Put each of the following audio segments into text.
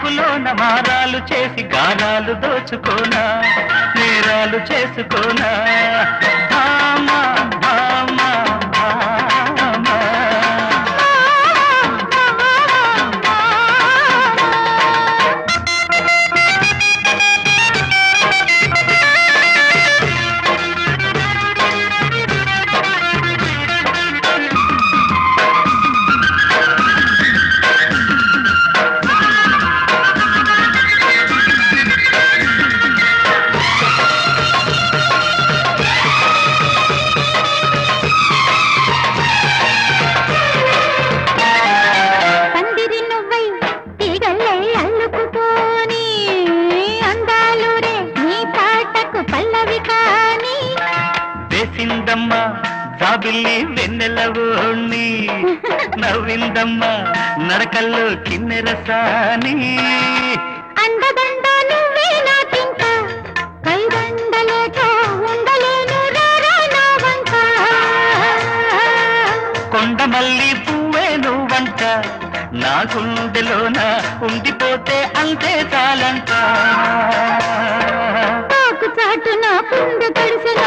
మారాకులోన మారాలు చేసి గారాలు దోచుకోనా నేరాలు చేసుకోనా? జాబిల్లి వెన్నెలవోణ్ణి నవ్విందమ్మ నడకల్లో కిన్నెరసాని నా కొండమల్లి పువ్వే నువ్వంట నా గుండెలోన ఉండిపోతే అంతే చాలంట చాటున పుండు తడిసిన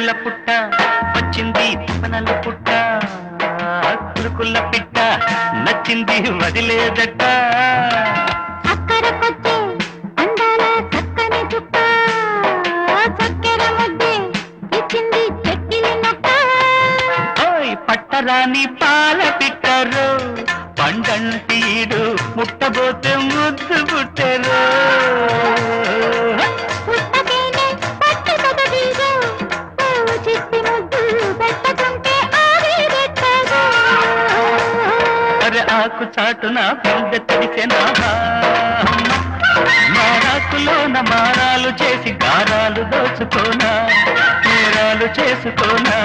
తలుకుల పుట్ట వచ్చింది తిప్పనల పుట్ట కులుకుల పిట్ట నచ్చింది వదిలేదట. అక్కడకొచ్చే అందాల చక్కని చుక్క చక్కెర ముద్దే ఇచ్చింది చెక్కిలి నొక్క ఓయ్ పట్టరాని పాల పిట్టరు పండంటీడు ముట్టబోతే ముద్దు పుట్టరు. అరే చాటున బిందె తడిసిన మారాకులోన మారాలు చేసి గారాలు దోచుకోనా? నేరాలు చేసుకోనా?